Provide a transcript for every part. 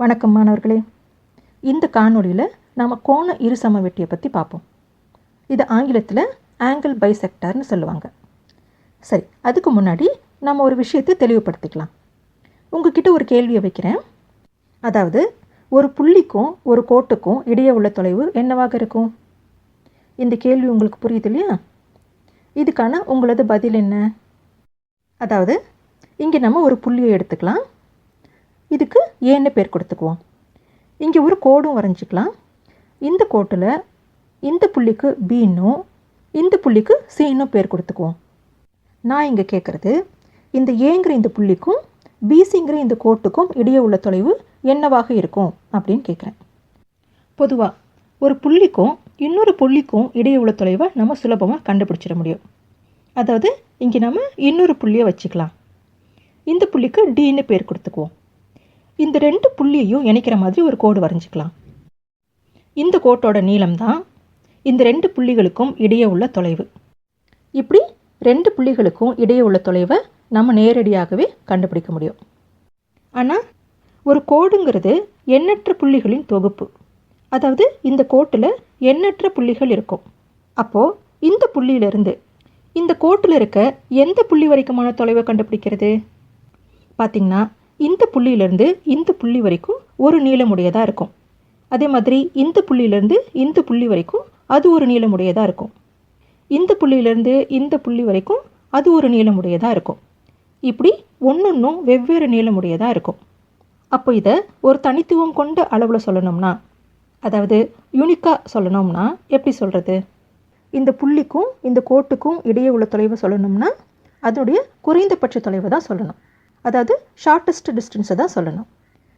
வணக்கம் மாணவர்களே. இந்த காணொளியில் நாம் கோண இருசம வெட்டியை பற்றி பார்ப்போம் இது ஆங்கிலத்தில் ஆங்கிள் பைசெக்டார்னு சொல்லுவாங்க. சரி அதுக்கு முன்னாடி நம்ம ஒரு விஷயத்தை தெளிவுபடுத்திக்கலாம். உங்ககிட்ட ஒரு கேள்வியை வைக்கிறேன். அதாவது ஒரு புள்ளிக்கும் ஒரு கோட்டுக்கும் இடையே உள்ள தொலைவு என்னவாக இருக்கும்? இந்த கேள்வி உங்களுக்கு புரியுது இல்லையா? இதுக்கான உங்களது பதில் என்ன? அதாவது இங்கே நம்ம ஒரு புள்ளியை எடுத்துக்கலாம். இதுக்கு ஏன்னு பேர் கொடுத்துக்குவோம். இங்கே ஒரு கோடும் வரைஞ்சிக்கலாம். இந்த கோட்டில் இந்த புள்ளிக்கு பீன்னும் இந்த புள்ளிக்கு சீனும் பேர் கொடுத்துக்குவோம். நான் இங்கே கேட்குறது இந்த ஏங்கிற இந்த புள்ளிக்கும் பிசிங்கிற இந்த கோட்டுக்கும் இடையே உள்ள தொலைவு என்னவாக இருக்கும் அப்படின்னு கேட்குறேன் பொதுவாக ஒரு புள்ளிக்கும் இன்னொரு புள்ளிக்கும் இடையே உள்ள தொலைவை நம்ம சுலபமாக கண்டுபிடிச்சிட முடியும். அதாவது இங்கே நம்ம இன்னொரு புள்ளியை வச்சுக்கலாம். இந்த புள்ளிக்கு டின்னு பேர் கொடுத்துக்குவோம். இந்த ரெண்டு புள்ளியையும் இணைக்கிற மாதிரி ஒரு கோடு வரைஞ்சிக்கலாம். இந்த கோட்டோட நீளம் தான் இந்த ரெண்டு புள்ளிகளுக்கும் இடையே உள்ள தொலைவு. இப்படி ரெண்டு புள்ளிகளுக்கும் இடையே உள்ள தொலைவை நம்ம நேரடியாகவே கண்டுபிடிக்க முடியும். ஆனால் ஒரு கோடுங்கிறது எண்ணற்ற புள்ளிகளின் தொகுப்பு. அதாவது இந்த கோட்டில் எண்ணற்ற புள்ளிகள் இருக்கும். அப்போது இந்த புள்ளியிலிருந்து இந்த கோட்டில் இருக்க எந்த புள்ளி வரைக்குமான தொலைவை கண்டுபிடிக்கிறது? பார்த்திங்கன்னா இந்த புள்ளியிலேருந்து இந்த புள்ளி வரைக்கும் ஒரு நீளமுடையதாக இருக்கும். அதே மாதிரி இந்த புள்ளியிலேருந்து இந்த புள்ளி வரைக்கும் அது ஒரு நீளமுடையதாக இருக்கும். இந்த புள்ளியிலேருந்து இந்த புள்ளி வரைக்கும் அது ஒரு நீளமுடையதாக இருக்கும். இப்படி ஒன்றொன்றும் வெவ்வேறு நீளமுடையதாக இருக்கும். அப்போ இதை ஒரு தனித்துவம் கொண்ட அளவில் சொல்லணும்னா அதாவது யூனிக்காக சொல்லணும்னா எப்படி சொல்கிறது இந்த புள்ளிக்கும் இந்த கோட்டுக்கும் இடையே உள்ள தொலைவை சொல்லணும்னா அதனுடைய குறைந்தபட்ச தொலைவை தான் சொல்லணும். அதாவது ஷார்ட்டஸ்ட் டிஸ்டன்ஸை தான் சொல்லணும்.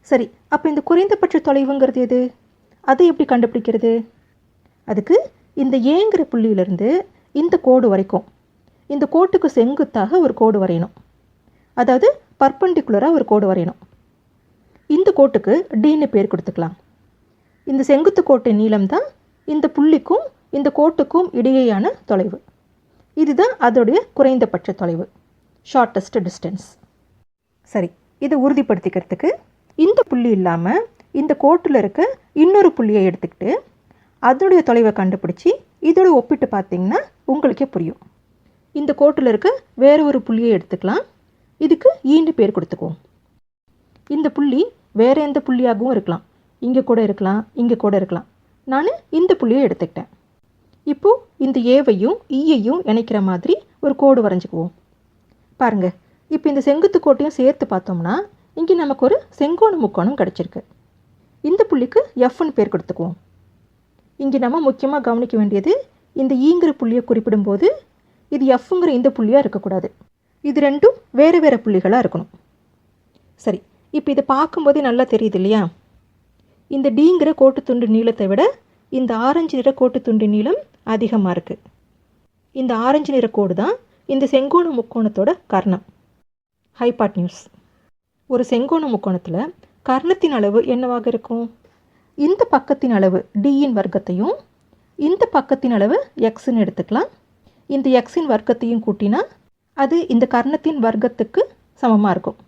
சரி அப்போ இந்த குறைந்தபட்ச தொலைவுங்கிறது எது? அதை எப்படி கண்டுபிடிக்கிறது? அதுக்கு இந்த ஏங்கிற புள்ளியிலிருந்து இந்த கோடு வரைக்கும் இந்த கோட்டுக்கு செங்குத்தாக ஒரு கோடு வரையணும். அதாவது பர்பண்டிகுலராக ஒரு கோடு வரையணும். இந்த கோட்டுக்கு டின்னு பேர் கொடுத்துக்கலாம். இந்த செங்குத்து கோட்டின் நீளம் தான் இந்த புள்ளிக்கும் இந்த கோட்டுக்கும் இடையேயான தொலைவு. இதுதான் அதோடைய குறைந்தபட்ச தொலைவு. ஷார்ட்டஸ்ட் டிஸ்டன்ஸ் சரி இதை உறுதிப்படுத்திக்கிறதுக்கு இந்த புள்ளி இல்லாமல் இந்த கோட்டில் இருக்க இன்னொரு புள்ளியை எடுத்துக்கிட்டு அதனுடைய தொலைவை கண்டுபிடிச்சி இதோட ஒப்பிட்டு பார்த்தீங்கன்னா உங்களுக்கே புரியும். இந்த கோட்டில் இருக்க வேறு ஒரு புள்ளியை எடுத்துக்கலாம். இதுக்கு ஈண்டு பேர் கொடுத்துக்குவோம். இந்த புள்ளி வேறு எந்த புள்ளியாகவும் இருக்கலாம். இங்கே கூட இருக்கலாம் இங்கே கூட இருக்கலாம். நான் இந்த புள்ளியை எடுத்துக்கிட்டேன். இப்போது இந்த ஏவையும் ஈயையும் e இணைக்கிற மாதிரி ஒரு கோடு வரைஞ்சிக்குவோம். பாருங்கள் இப்போ இந்த செங்குத்து கோட்டையும் சேர்த்து பார்த்தோம்னா இங்கே நமக்கு ஒரு செங்கோண முக்கோணம் கிடச்சிருக்கு. இந்த புள்ளிக்கு எஃப்னு பேர் கொடுத்துக்குவோம். இங்கே நம்ம முக்கியமாக கவனிக்க வேண்டியது இந்த ஈங்கிற புள்ளியை குறிப்பிடும்போது இது எஃப்ங்கிற இந்த புள்ளியாக இருக்கக்கூடாது. இது ரெண்டும் வேறு வேறு புள்ளிகளாக இருக்கணும். சரி இப்போ இதை பார்க்கும்போதே நல்லா தெரியுது இல்லையா? இந்த டிங்கிற கோட்டு துண்டு நீளத்தை விட இந்த ஆரஞ்சு நிற கோட்டு துண்டு நீளம் அதிகமாக இருக்குது இந்த ஆரஞ்சு நிற கோடு தான் இந்த செங்கோண முக்கோணத்தோட கர்ணம். ஹைபாட் நியூஸ் ஒரு செங்கோண முக்கோணத்தில் கர்ணத்தின் அளவு என்னவாக இருக்கும்? இந்த பக்கத்தின் அளவு டியின் வர்க்கத்தையும் இந்த பக்கத்தின் அளவு எக்ஸ்ன்னு எடுத்துக்கலாம். இந்த எக்ஸின் வர்க்கத்தையும் கூட்டினா அது இந்த கர்ணத்தின் வர்க்கத்துக்கு சமமாக இருக்கும்.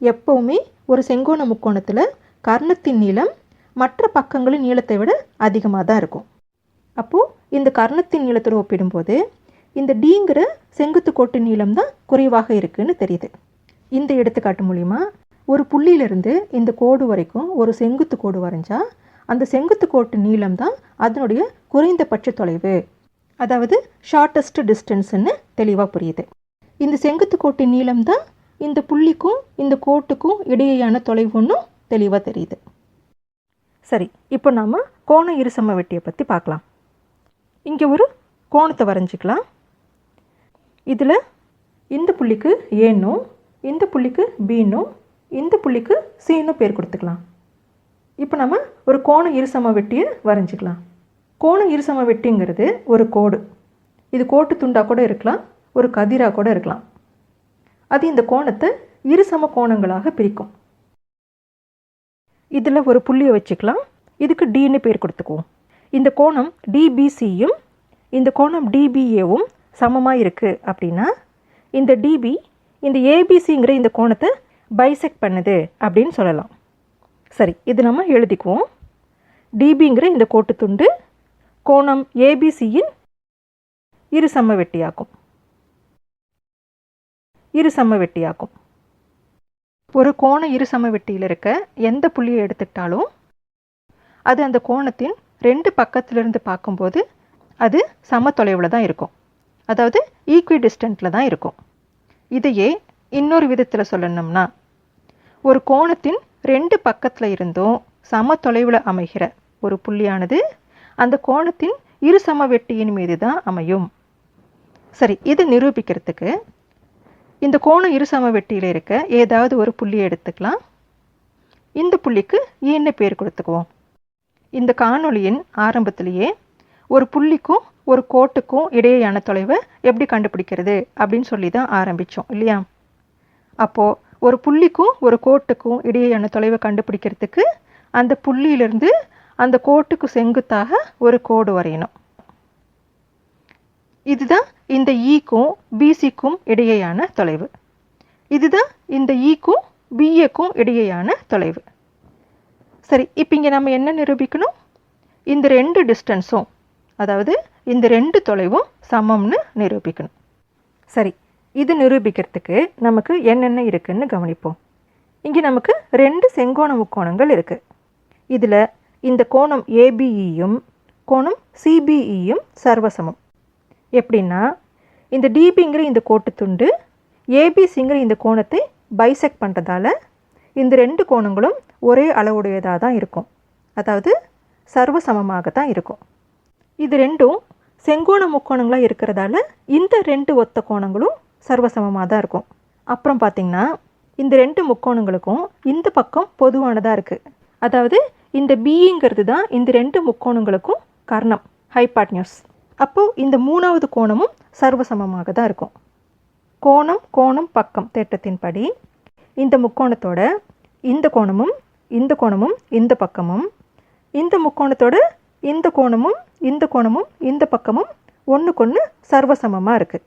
எப்போவுமே ஒரு செங்கோண முக்கோணத்தில் கர்ணத்தின் நீளம் மற்ற பக்கங்களின் நீளத்தை விட அதிகமாக தான் இருக்கும். அப்போது இந்த கர்ணத்தின் நீளத்தோடு ஒப்பிடும்போது இந்த டிங்கிற செங்குத்து கோட்டு நீளம் தான் குறைவாக இருக்குன்னு தெரியுது. இந்த எடுத்துக்காட்டு மூலிமா ஒரு புள்ளியிலிருந்து இந்த கோடு வரைக்கும் ஒரு செங்குத்து கோடு வரைஞ்சால் அந்த செங்குத்து கோட்டு நீளம் தான் அதனுடைய குறைந்தபட்ச தொலைவு. அதாவது ஷார்ட்டஸ்ட் டிஸ்டன்ஸ்னு தெளிவாக புரியுது. இந்த செங்குத்து கோட்டின் நீளம் தான் இந்த புள்ளிக்கும் இந்த கோட்டுக்கும் இடையேயான தொலைவுன்னு தெளிவாக தெரியுது. சரி இப்போ நாம் கோண இருசம வெட்டியை பற்றி பார்க்கலாம். இங்கே ஒரு கோணத்தை வரைஞ்சிக்கலாம். இதில் இந்த புள்ளிக்கு ஏன்னும் இந்த புள்ளிக்கு பீனும் இந்த புள்ளிக்கு சீனும் பேர் கொடுத்துக்கலாம். இப்போ நம்ம ஒரு கோண இருசம வெட்டியை வரைஞ்சிக்கலாம். கோண இருசம வெட்டிங்கிறது ஒரு கோடு. இது கோட்டு துண்டாக கூட இருக்கலாம் ஒரு கதிராக கூட இருக்கலாம். அது இந்த கோணத்தை இருசம கோணங்களாக பிரிக்கும். இதில் ஒரு புள்ளியை வச்சுக்கலாம். இதுக்கு டின்னு பேர் கொடுத்துக்குவோம். இந்த கோணம் டிபிசியும் இந்த கோணம் டிபிஏவும் சமமாக இருக்குது அப்படின்னா இந்த டிபி இந்த ஏபிசிங்கிற இந்த கோணத்தை பைசெக்ட் பண்ணுது அப்படின்னு சொல்லலாம். சரி இது நம்ம எழுதிக்குவோம். டிபிங்கிற இந்த கோட்டு துண்டு கோணம் ஏபிசியின் இரு சம வெட்டியாக்கும் இரு சம வெட்டியாக்கும் ஒரு கோண இரு சம வெட்டியில் இருக்க எந்த புள்ளியை எடுத்துக்கிட்டாலும் அது அந்த கோணத்தின் ரெண்டு பக்கத்திலிருந்து பார்க்கும்போது அது சம தொலைவில் தான் இருக்கும். அதாவது ஈக்வி டிஸ்டன்ட்டில் தான் இருக்கும். இதையே இன்னொரு விதத்தில் சொல்லணும்னா ஒரு கோணத்தின் ரெண்டு பக்கத்தில் இருந்தும் சம தொலைவில் அமைகிற ஒரு புள்ளியானது அந்த கோணத்தின் இரு சம வெட்டியின் மீது தான் அமையும். சரி இது நிரூபிக்கிறதுக்கு இந்த கோணம் இரு சம வெட்டியில் இருக்க ஏதாவது ஒரு புள்ளியை எடுத்துக்கலாம். இந்த புள்ளிக்கு e ஈன்னு பேர் கொடுத்துக்குவோம். இந்த காணொளியின் ஆரம்பத்திலேயே ஒரு புள்ளிக்கும் ஒரு கோட்டுக்கும் இடையேயான தொலைவை எப்படி கண்டுபிடிக்கிறது அப்படின்னு சொல்லி தான் ஆரம்பித்தோம் இல்லையா? அப்போது ஒரு புள்ளிக்கும் ஒரு கோட்டுக்கும் இடையேயான தொலைவை கண்டுபிடிக்கிறதுக்கு அந்த புள்ளியிலிருந்து அந்த கோட்டுக்கு செங்குத்தாக ஒரு கோடு வரையணும். இதுதான் இந்த ஈக்கும் பிசிக்கும் இடையேயான தொலைவு. இதுதான் இந்த ஈக்கும் பிஏக்கும் இடையேயான தொலைவு. சரி இப்போ இங்கே நம்ம என்ன நிரூபிக்கணும்? இந்த ரெண்டு டிஸ்டன்ஸும் அதாவது இந்த ரெண்டு தொலைவும் சமம்னு நிரூபிக்கணும். சரி இது நிரூபிக்கிறதுக்கு நமக்கு என்னென்ன இருக்குன்னு கவனிப்போம். இங்கே நமக்கு ரெண்டு செங்கோண முக்கோணங்கள் இருக்குது இதில் இந்த கோணம் ஏபிஇயும் கோணம் சிபிஇயும் சர்வசமம். எப்படின்னா இந்த டிபிங்கிற இந்த கோட்டு துண்டு ஏபிசிங்கிற இந்த கோணத்தை பைசெக்ட் பண்ணுறதால இந்த ரெண்டு கோணங்களும் ஒரே அளவுடையதாக தான் இருக்கும். அதாவது சர்வசமமாக தான் இருக்கும். இது ரெண்டும் செங்கோண முக்கோணங்களாக இருக்கிறதால இந்த ரெண்டு ஒத்த கோணங்களும் சர்வசமமாக தான் இருக்கும். அப்புறம் பார்த்திங்கன்னா இந்த ரெண்டு முக்கோணங்களுக்கும் இந்த பக்கம் பொதுவானதாக இருக்குது அதாவது இந்த பிங்கிறது தான் இந்த ரெண்டு முக்கோணங்களுக்கும் கர்ணம். ஹைபாட்னியூஸ் அப்போது இந்த மூணாவது கோணமும் சர்வசமமாக தான் இருக்கும். கோணம் கோணம் பக்கம் தேட்டத்தின்படி இந்த முக்கோணத்தோட இந்த கோணமும் இந்த கோணமும் இந்த பக்கமும் இந்த முக்கோணத்தோட இந்த கோணமும் இந்த கோணமும் இந்த பக்கமும் ஒன்றுக்கொன்று சர்வசமமாக இருக்குது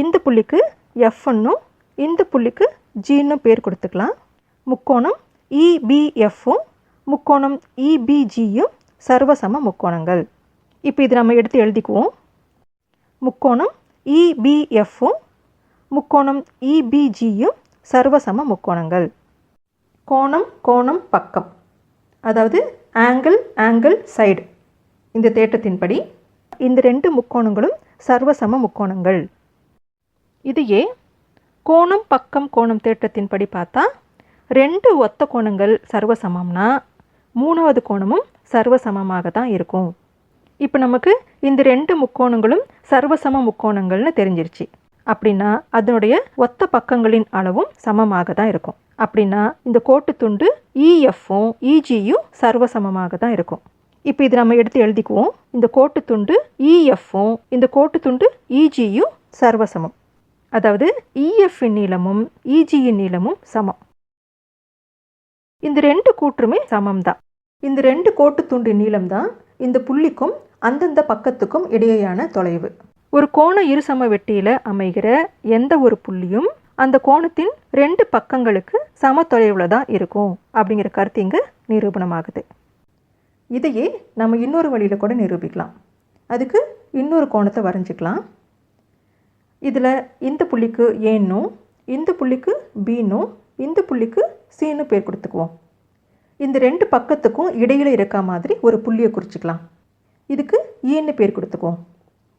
இந்த புள்ளிக்கு எஃப்னும் இந்த புள்ளிக்கு ஜின்னு பேர் கொடுத்துக்கலாம். முக்கோணம் இபிஎஃப்பும் முக்கோணம் இபிஜியும் சர்வசம முக்கோணங்கள். இப்போ இது நம்ம எடுத்து எழுதிக்குவோம். முக்கோணம் இபிஎஃப்பும் முக்கோணம் இபிஜியும் சர்வசம முக்கோணங்கள். கோணம் கோணம் பக்கம். அதாவது ஆங்கிள் ஆங்கிள் சைடு இந்த தேட்டத்தின்படி இந்த ரெண்டு முக்கோணங்களும் சர்வசம முக்கோணங்கள். இதையே கோணம் பக்கம் கோணம் தேட்டத்தின்படி பார்த்தா ரெண்டு ஒத்த கோணங்கள் சர்வசமம்னா மூணாவது கோணமும் சர்வசமமாக தான் இருக்கும். இப்போ நமக்கு இந்த ரெண்டு முக்கோணங்களும் சர்வசம முக்கோணங்கள்னு தெரிஞ்சிருச்சு. அப்படின்னா அதனுடைய ஒத்த பக்கங்களின் அளவும் சமமாக தான் இருக்கும். அப்படின்னா இந்த கோட்டு துண்டு இஎஃப்பும் இஜியும் சர்வசமமாக தான் இருக்கும். இப்போ இது நம்ம எடுத்து எழுதிக்குவோம். இந்த கோட்டு துண்டு இஎஃப்பும் இந்த கோட்டு துண்டு இஜியும் சர்வசமம். அதாவது இஎஃப்பின் நீளமும் இஜியின் நீளமும் சமம். இந்த ரெண்டு கூற்றுமே சமம் தான் இந்த ரெண்டு கோட்டு துண்டு நீளம் தான் இந்த புள்ளிக்கும் அந்தந்த பக்கத்துக்கும் இடையேயான தொலைவு. ஒரு கோண இருசம வெட்டியில் அமைகிற எந்த ஒரு புள்ளியும் அந்த கோணத்தின் ரெண்டு பக்கங்களுக்கு சம தொலைவில் தான் இருக்கும் அப்படிங்கிற கருத்து இங்கே நிரூபணமாகுது. இதையே நம்ம இன்னொரு வழியில் கூட நிரூபிக்கலாம். அதுக்கு இன்னொரு கோணத்தை வரைஞ்சிக்கலாம். இதில் இந்த புள்ளிக்கு ஏன்னும் இந்த புள்ளிக்கு பீனும் இந்த புள்ளிக்கு சீனு பேர் கொடுத்துக்குவோம். இந்த ரெண்டு பக்கத்துக்கும் இடையில் இருக்க மாதிரி ஒரு புள்ளியை குறிச்சிக்கலாம். இதுக்கு e ஈன்னு பேர் கொடுத்துக்குவோம்.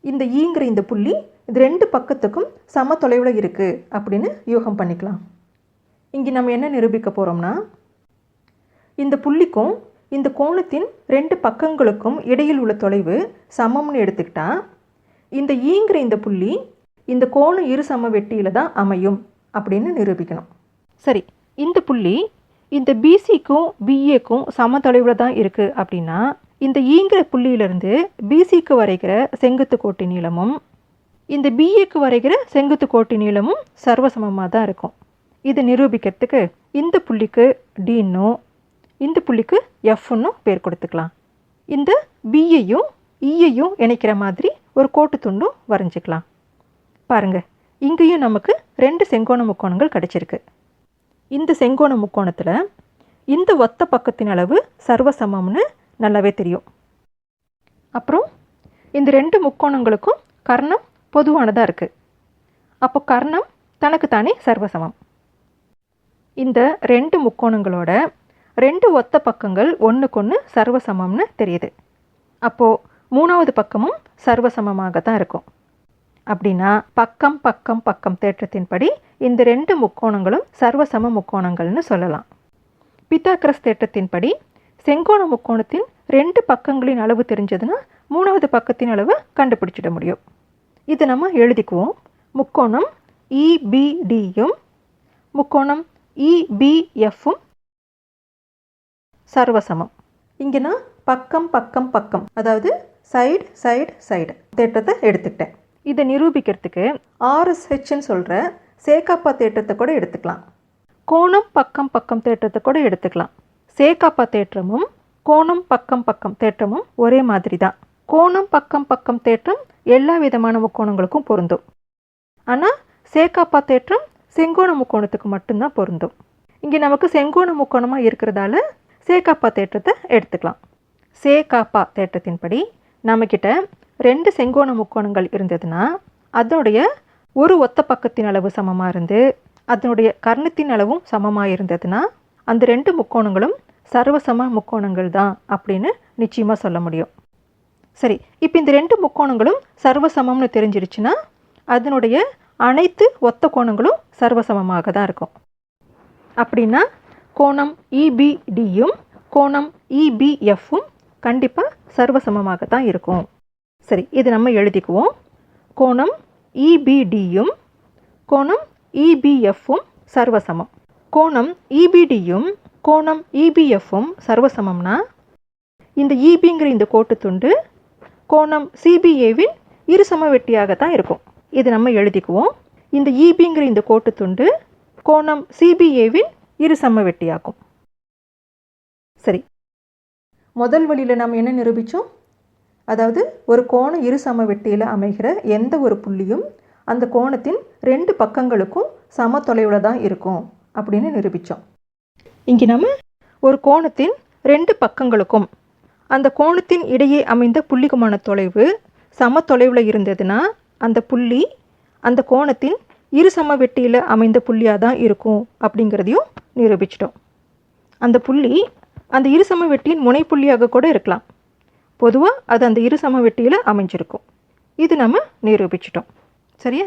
இந்த ஈங்கிற இந்த புள்ளி இது ரெண்டு பக்கத்துக்கும் சம தொலைவில் இருக்குது அப்படின்னு யூகம் பண்ணிக்கலாம். இங்கே நம்ம என்ன நிரூபிக்க போகிறோம்னா இந்த புள்ளிக்கும் இந்த கோணத்தின் ரெண்டு பக்கங்களுக்கும் இடையில் உள்ள தொலைவு சமம்னு எடுத்துக்கிட்டால் இந்த ஈங்கிற இந்த புள்ளி இந்த கோண இரு சம வெட்டியில் தான் அமையும் அப்படின்னு நிரூபிக்கணும். சரி இந்த புள்ளி இந்த பிசிக்கும் பிஏக்கும் சம தொலைவில் தான் இருக்குது அப்படின்னா இந்த ஈங்கிற புள்ளியிலிருந்து பிசிக்கு வரைகிற செங்குத்து கோட்டி நீளமும் இந்த பிஏக்கு வரைகிற செங்குத்து கோட்டி நீளமும் சர்வசமமாக தான் இருக்கும். இது நிரூபிக்கிறதுக்கு இந்த புள்ளிக்கு டின்னும் இந்த புள்ளிக்கு எஃப்னு பேர் கொடுத்துக்கலாம். இந்த பியையும் ஈயையும் e இணைக்கிற மாதிரி ஒரு கோட்டு துண்டும் வரைஞ்சிக்கலாம். பாருங்கள் இங்கேயும் நமக்கு ரெண்டு செங்கோண முக்கோணங்கள் கிடச்சிருக்கு. இந்த செங்கோண முக்கோணத்தில் இந்த ஒத்த பக்கத்தின் அளவு சர்வசமம்னு நல்லாவே தெரியும். அப்புறம் இந்த ரெண்டு முக்கோணங்களுக்கும் கர்ணம் பொதுவானதாக இருக்குது அப்போ கர்ணம் தனக்கு தானே சர்வசமம். இந்த ரெண்டு முக்கோணங்களோட ரெண்டு ஒத்த பக்கங்கள் ஒன்றுக்கொன்று சர்வசமம்னு தெரியுது. அப்போது மூணாவது பக்கமும் சர்வசமமாக தான் இருக்கும். அப்படின்னா பக்கம் பக்கம் பக்கம் தேற்றத்தின்படி இந்த ரெண்டு முக்கோணங்களும் சர்வசம முக்கோணங்கள்னு சொல்லலாம். பித்தாக்கரஸ் தேற்றத்தின்படி செங்கோண முக்கோணத்தின் ரெண்டு பக்கங்களின் அளவு தெரிஞ்சதுன்னா மூணாவது பக்கத்தின் அளவு கண்டுபிடிச்சிட முடியும். இது நம்ம எழுதிக்குவோம். முக்கோணம் இபிடியும் முக்கோணம் இபிஎஃப்பும் சர்வசமம். இங்கேனா பக்கம் பக்கம் பக்கம். அதாவது சைடு சைடு சைடு தேற்றத்தை எடுத்துக்கிட்டேன். இதை நிரூபிக்கிறதுக்கு ஆர்எஸ்ஹெச்னு சொல்கிற சேக்காப்பா தேற்றத்தை கூட எடுத்துக்கலாம். கோணம் பக்கம் பக்கம் தேற்றத்தை கூட எடுத்துக்கலாம். சேக்காப்பா தேற்றமும் கோணம் பக்கம் பக்கம் தேற்றமும் ஒரே மாதிரி தான். கோணம் பக்கம் பக்கம் தேற்றம் எல்லா விதமான முக்கோணங்களுக்கும் பொருந்தும். ஆனால் சேக்காப்பா தேற்றம் செங்கோண முக்கோணத்துக்கு மட்டும்தான் பொருந்தும். இங்கே நமக்கு செங்கோண முக்கோணமாக இருக்கிறதால சேகாப்பா தேற்றத்தை எடுத்துக்கலாம். சேகாப்பா தேற்றத்தின்படி நம்மக்கிட்ட ரெண்டு செங்கோண முக்கோணங்கள் இருந்ததுன்னா அதனுடைய ஒரு ஒத்த பக்கத்தின் அளவு சமமாக இருந்து அதனுடைய கர்ணத்தின் அளவும் சமமாக இருந்ததுன்னா அந்த ரெண்டு முக்கோணங்களும் சர்வசம முக்கோணங்கள் தான் அப்படின்னு நிச்சயமாக சொல்ல முடியும். சரி இப்போ இந்த ரெண்டு முக்கோணங்களும் சர்வசமம்னு தெரிஞ்சிருச்சுன்னா அதனுடைய அனைத்து ஒத்த கோணங்களும் சர்வசமமாக தான் இருக்கும். அப்படின்னா கோணம் இபிடியும் கோணம் இபிஎஃப்பும் கண்டிப்பாக சர்வசமமாக தான் இருக்கும். சரி இது நம்ம எழுதிக்குவோம். கோணம் இபிடியும் கோணம் இபிஎஃப்பும் சர்வசமம். கோணம் இபிடியும் கோணம் இபிஎஃப்பும் சர்வசமம்னா இந்த இபிங்கிற இந்த கோட்டு துண்டு கோணம் சிபிஏவின் இருசம வெட்டியாக தான் இருக்கும். இது நம்ம எழுதிக்குவோம். இந்த இபிங்கிற இந்த கோட்டு துண்டு கோணம் சிபிஏவின் இரு சம வெட்டியாகும் சரி. முதல் வழியில் நாம் என்ன நிரூபித்தோம் அதாவது ஒரு கோணம் இரு சம வெட்டியில் அமைகிற எந்த ஒரு புள்ளியும் அந்த கோணத்தின் ரெண்டு பக்கங்களுக்கும் சம தொலைவில் தான் இருக்கும் அப்படின்னு நிரூபித்தோம் இங்கே நம்ம ஒரு கோணத்தின் ரெண்டு பக்கங்களுக்கும் அந்த கோணத்தின் இடையே அமைந்த புள்ளிக்குமான தொலைவு சம தொலைவில் இருந்ததுன்னா அந்த புள்ளி அந்த கோணத்தின் இரு சம வெட்டியில் அமைந்த புள்ளியாக தான் இருக்கும் அப்படிங்கிறதையும் நிரூபிச்சிட்டோம். அந்த புள்ளி அந்த இரு சமவெட்டியின் முனைப்புள்ளியாக கூட இருக்கலாம். பொதுவாக அது அந்த இரு சமவெட்டியில் அமைஞ்சிருக்கும். இது நம்ம நிரூபிச்சிட்டோம். சரியா?